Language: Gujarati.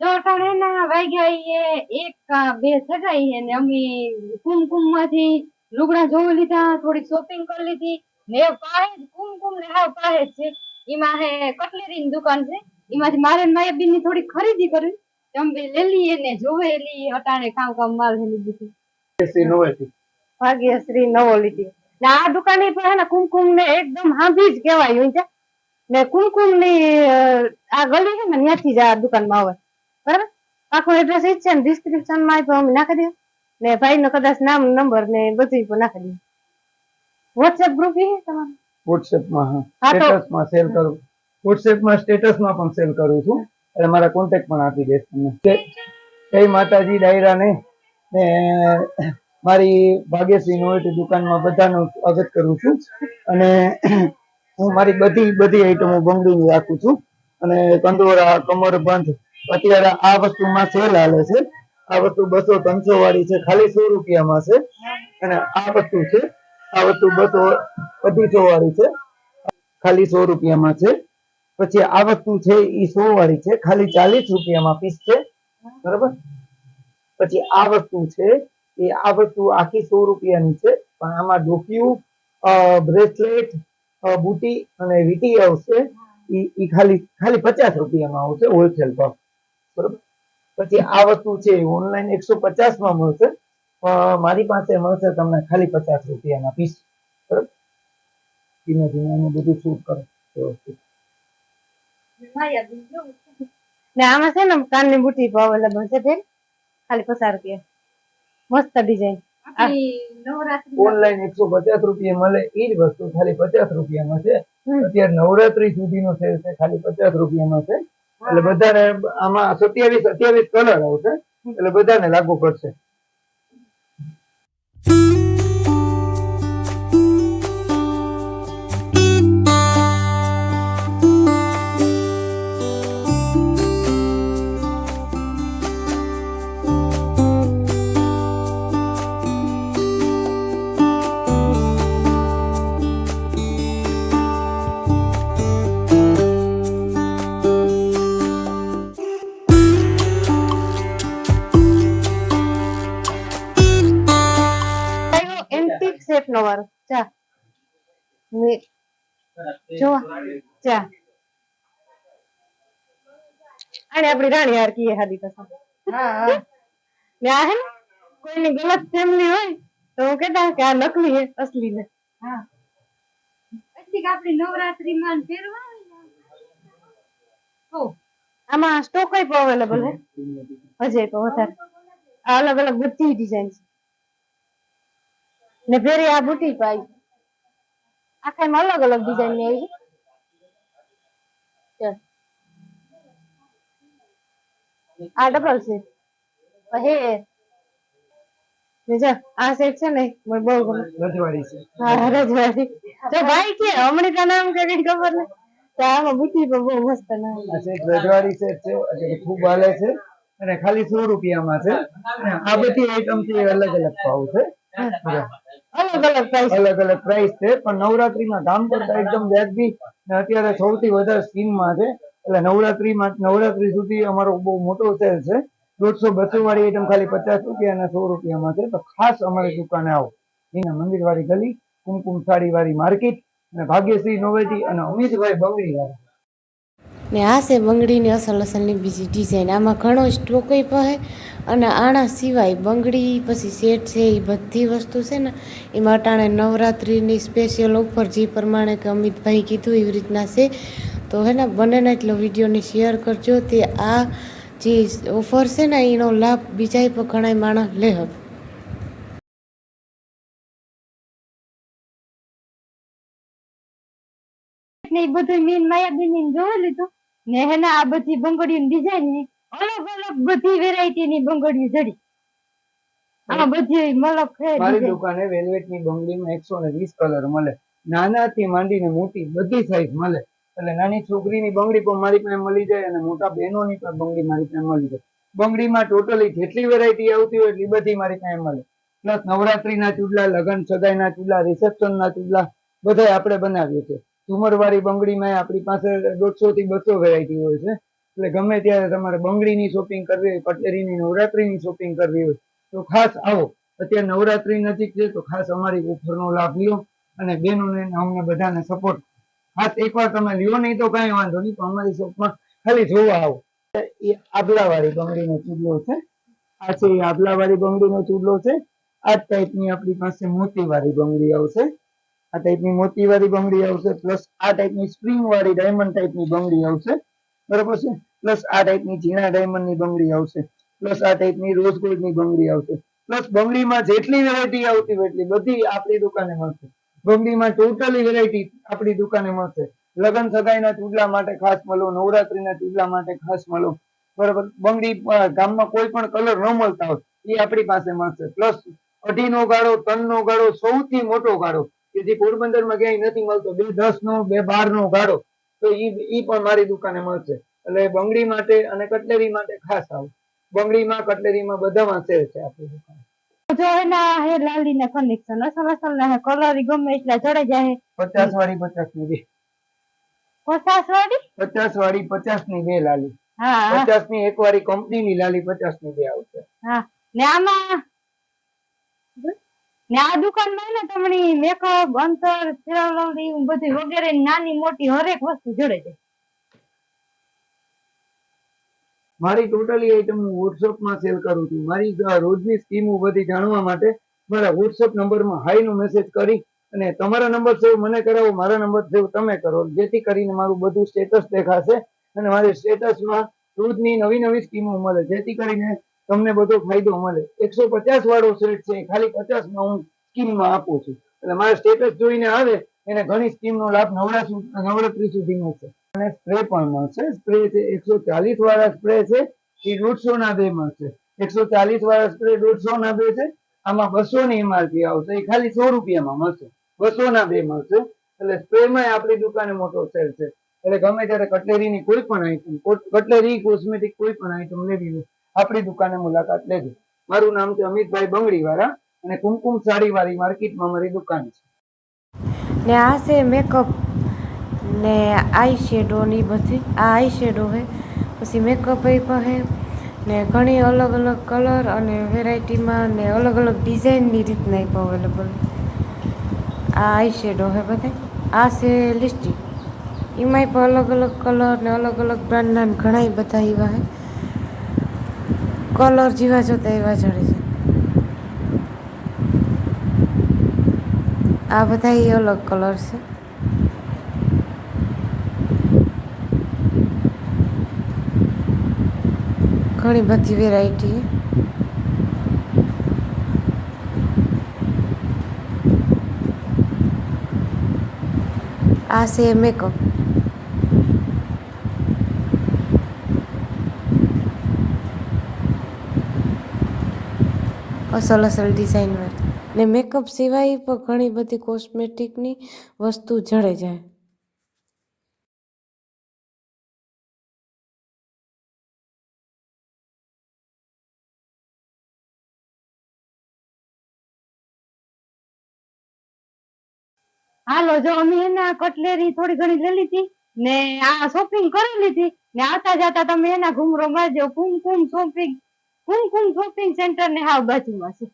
ચોટાણે ના વાગ્યા એ એક બે સગાઈ હે અમે કુમકુમમાંથી લુગડા જોઈ લીધા થોડી શોપિંગ કરી લીધી. ને એ પાસે કુમકુમ ને હાવ પાસે છે. એમાં હે કટલેરી ની દુકાન છે. એમાંથી મારે માયા બેનની થોડી ખરીદી કરવી. તો અમે બે લઈ લઈએ ને જોવે લઈએ અટાણે કામ કામ માલ લીધી ભાગ્યશ્રી નવો લીધી ને આ દુકાને પણ કુમકુમ ને એકદમ હાંભી જ કહેવાય હોય છે ને કુમકુમની આ ગલી છે ને ત્યાંથી જ આ દુકાનમાં આવે. બરાબર? આખું એડ્રેસ એ જ છે ને ડિસ્ક્રિપ્શનમાં પણ અમે નાખી દઈએ ને ભાઈ નો કદાચ નામ નંબર ને બધું પણ નાખી દઈએ વોટ્સએપ ગ્રુપ એ તમારું? વોટ્સએપમાં હા સ્ટેટસમાં સેલ કરું. વોટ્સએપમાં સ્ટેટસમાં પણ સેલ કરું છું. એટલે મારા કોન્ટેક્ટ પણ આપી દઈશ તમને. જય માતાજી ડાયરા ને મારી ભાગ્યશ્રી નો દુકાનમાં બધાનું સ્વાગત કરું છું. અને હું મારી બધી બધી આઈટમો બંગડીની રાખું છું. અને કંદોરા, કમરબંધ, અત્યારે આ વસ્તુમાં સેલ હાલે છે. આ વસ્તુ બસો ત્રણસો વાળી છે, ખાલી સો રૂપિયામાં છે. અને આ વસ્તુ છે, આ વસ્તુ બસો અઢીસો વાળી છે, ખાલી સો રૂપિયામાં છે. પછી આ વસ્તુ છે એ સો વાળી છે, ખાલી ચાલીસ રૂપિયામાં પીસ છે. બરાબર? પછી આ વસ્તુ છે, એ આ વસ્તુ આખી સો રૂપિયાની છે. પણ આમાં ડોક્યુ બ્રેસલેટ બુટી અને વીટી આવશે. એ ખાલી ખાલી પચાસ રૂપિયામાં આવશે હોલસેલ ભાવ. બરોબર? પછી આ વસ્તુ છે ઓનલાઈન એકસો પચાસમાં મળશે મારી પાસે મળશે તમને ખાલી પચાસ રૂપિયાના પીસ બરોબર? ધીમે ધીમે બધું શૂટ કરો. વ્યવસ્થિત. ને આમાં છે ને કાનની બુટી ભાવ એટલે મળશે બેન. ખાલી પચાસ રૂપિયા. મસ્ત ડિઝાઇન ઓનલાઈન એકસો પચાસ રૂપિયા મળે એ જ વસ્તુ ખાલી પચાસ રૂપિયામાં છે. અત્યારે નવરાત્રી સુધીનો સેલ છે ખાલી પચાસ રૂપિયામાં છે. એટલે બધાને આમાં સત્યાવીસ અત્યાવીસ કલર આવશે એટલે બધાને લાગુ પડશે. જો. ચા અને આપણી રાણી હાર કીએ હાદી કસમ હા ને આ હે ને કોઈની ગલત ફેમિલી હોય તો હું કહેતા કે આ નકલી હે અસલી ને. હા. પછી કે આપણી નવરાત્રી માં ફેરવા ઓ આમાં. સ્ટોક પણ અવેલેબલ હે. હજે તો વધારે. આ અલગ અલગ બધી ડિઝાઇન છે. ને ફેરી આ બુટી પાઈ આખા એમાં અલગ અલગ ડિઝાઇનની આવી છે? આ ડબલ છે હે જો આ સેટ છે ને મને બહુ ગમે. રજવાડી છે. હા રજવાડી. તો ભાઈ કે અમૃતા નામ કે કઈ ખબર ને? તો આમાં બુટી પણ બહુ મસ્ત નામ આ સેટ રજવાડી સેટ છે એટલે ખૂબ હાલે છે અને ખાલી સો રૂપિયામાં છે. આ બધી આઈટમ એ અલગ અલગ ભાવ છે. અલગ અલગ પ્રાઇસ અલગ અલગ પ્રાઇસ છે પણ નવરાત્રીમાં ધામ કરતા એકદમ વ્યાજબી અને અત્યારે સૌથી વધારે સ્કીમમાં છે. એટલે નવરાત્રીમાં નવરાત્રી સુધી અમારો બહુ મોટો સેલ છે. દોઢસો બસો વાળી આઈટમ ખાલી પચાસ રૂપિયા અને સો રૂપિયામાં છે. તો ખાસ અમારી દુકાને આવો. એના મંદિર વાળી ગલી કુમકુમ સાડી વાળી માર્કેટ અને ભાગ્યશ્રી નોવેટી અને અમિતભાઈ બંગડી વાળા ને આ છે બંગડીની અસલ અસલની બીજી ડિઝાઇન આમાં ઘણો સ્ટોક પણ અને આના સિવાય બંગડી, પછી સેટ છે એ બધી વસ્તુ છે ને, એમાં અટાણે નવરાત્રિની સ્પેશિયલ ઓફર જે પ્રમાણે કે અમિતભાઈ કીધું એવી રીતના છે. તો હે ને બંનેને એટલો વિડીયોને શેર કરજો તે આ જે ઓફર છે ને, એનો લાભ બીજાય પણ ઘણા માણસ લે હવે. ને એ બધું મીન માયાબેન ને જોઈ લીધું. ને હે આ બધી બંગડીની ડિઝાઇન અલગ અલગ બધી વેરાયટી ની બંગડીઓ જડી. આ બધી મલક છે મારી દુકાને વેલ્વેટની બંગડીમાં એકસો ને વીસ કલર મળે. નાનાથી માંડીને મોટી બધી સાઈઝ મળે. એટલે નાની છોકરીની બંગડી પણ મારી પાસે મળી જાય અને મોટા બહેનોની પણ બંગડી મારી પાસે મળી જાય. બંગડીમાં ટોટલી જેટલી વેરાયટી આવતી હોય એટલી બધી મારી પાસે મળે. પ્લસ નવરાત્રીના ચૂડલા લગ્ન સગાઈના ચૂડલા રિસેપ્શનના ચૂડલા બધા આપણે બનાવીએ છીએ. વાળી બંગડીમાં આપણી પાસે દોઢસો થી બસો વેરાયટી હોય છે. એટલે ગમે ત્યારે તમારે બંગડીની શોપિંગ કરવી હોય, કટલેરીની નવરાત્રીની શોપિંગ કરવી હોય, તો ખાસ આવો. અત્યારે નવરાત્રી નજીક છે, તો ખાસ અમારી ઓફરનો લાભ લ્યો અને બહેનોને અમને બધાને સપોર્ટ ખાસ એકવાર તમે લ્યો, નહીં તો કાંઈ વાંધો નહીં, પણ અમારી શોપમાં ખાલી જોવા આવો. એ આબલાવાળી બંગડીનો ચૂડલો છે. આ છે એ આબલાવાળી બંગડીનો ચૂડલો છે. આ ટાઈપની આપણી પાસે મોતીવાળી બંગડી આવશે. આ ટાઈપની મોતીવાળી બંગડી આવશે પ્લસ આ ટાઈપની સ્પ્રિંગ વાળી ડાયમંડ ટાઈપની બંગડી આવશે. બરોબર છે? પ્લસ આ ટાઈપની ઝીણા ડાયમંડની બંગડી આવશે. પ્લસ આ ટાઈપની રોઝ ગોલ્ડની બંગડી આવશે. પ્લસ બંગડીમાં જેટલી વેરાયટી આવતી હોય એટલી બધી આપણી દુકાને મળશે. બંગડીમાં ટોટલી વેરાયટી આપણી દુકાને મળશે. લગ્ન સગાઈના ચૂડલા માટે ખાસ મળો, નવરાત્રીના ચૂડલા માટે ખાસ મળો. બરોબર? બંગડી ગામમાં કોઈ પણ કલર ન મળતા હોય, એ આપણી પાસે મળશે. પ્લસ અઢીનો ગાળો, ત્રણનો ગાળો, સૌથી મોટો ગાળો, કે જે પોરબંદરમાં ક્યાંય નથી મળતો, બે દસ નો બે બાર નો ગાળો તો ઈ પણ મારી દુકાને મળશે. એટલે બંગડી માટે અને કટલેરી માટે ખાસ આવું. બંગડીમાં કટલેરીમાં બધામાં સેલ છે આપણી દુકાન. જો એના હે લાલી ને કનેક્શન અસલ હે કલર ગમે એટલા ચડે જાય પચાસ વાળી પચાસની બે. પચાસ વાળી પચાસ વાળી પચાસની બે લાલી. હા. હા પચાસની એક વાળી કંપની ની લાલી પચાસની બે આવશે. હા. ને આમાં ને આ દુકાનમાં ને તમને મેકઅપ, અંતર બધી વગેરે નાની મોટી હરેક વસ્તુ જોડે છે. મારી ટોટલી આઈટમ હું WhatsApp માં સેલ કરું છું. મારી રોજની સ્કીમો બધી જાણવા માટે મારા વોટ્સઅપ નંબરમાં હાઈ નો મેસેજ કરી અને તમારા નંબર સેવ મને કરાવો, મારા નંબર સેવ તમે કરો. જેથી કરીને મારું બધું સ્ટેટસ દેખાશે અને મારી સ્ટેટસમાં રોજની નવી નવી સ્કીમો મળે. જેથી કરીને તમને બધો ફાયદો મળે. એકસો પચાસ વાળો સેટ છે, ખાલી પચાસમાં હું સ્કીમમાં આપું છું. એટલે મારા સ્ટેટસ જોઈને આવે, એને ઘણી સ્કીમનો લાભ નવરા નવરાત્રી સુધી મળશે. અને સ્પ્રે પણ મળશે. સ્પ્રે છે એકસો ચાલીસ વાળા સ્પ્રે છે, એ દોઢસો ના બે મળશે. એકસો ચાલીસ વાળા સ્પ્રે દોઢસો ના બે છે, આમાં બસો ની એમઆરપી આવશે. એ ખાલી સો રૂપિયામાં મળશે. બસો ના બે મળશે. એટલે સ્પ્રે માં આપણી દુકાને મોટો સેલ છે. એટલે ગમે ત્યારે કટલેરીની કોઈ પણ આઈટમ કટલેરી કોસ્મેટિક કોઈ પણ આઈટમ લેવી હોય આપણી દુકાને મુલાકાત લેજો. મારું નામ છે અમિતભાઈ બંગડી વાળા અને કુમકુમ સાડી વાળી માર્કેટમાં મારી દુકાન છે. ને આ છે મેકઅપ ને આઈ શેડો ની બધી, આ આઈ શેડો હે પછી મેકઅપ એ પણ હે ને ઘણી અલગ અલગ કલર અને વેરાયટીમાં ને અલગ અલગ ડિઝાઇનની રીતના પણ અવેલેબલ આ આઈ શેડો હે બધે. આ છે લિસ્ટિક એમાંય પણ અલગ અલગ કલર ને અલગ અલગ બ્રાન્ડના ઘણાય બધા એવા હે કલર જેવા જોતા એવા જડે છે. આ બધા એ અલગ કલર છે. ઘણી બધી વેરાયટી આ છે મેકઅપ અસલ અસલ ડિઝાઇન ને મેકઅપ સિવાય પણ ઘણી બધી કોસ્મેટિકની વસ્તુ જડે જાય હાલો, જો અમે એના કટલેરી થોડી ઘણી લઈ લીધી ને આ શોપિંગ કરી લીધી ને આવતા જતા તમે એના ઘુમરો મારજો Kumkum shopping Kumkum shopping centre ને હાવ બાજુમાં છે.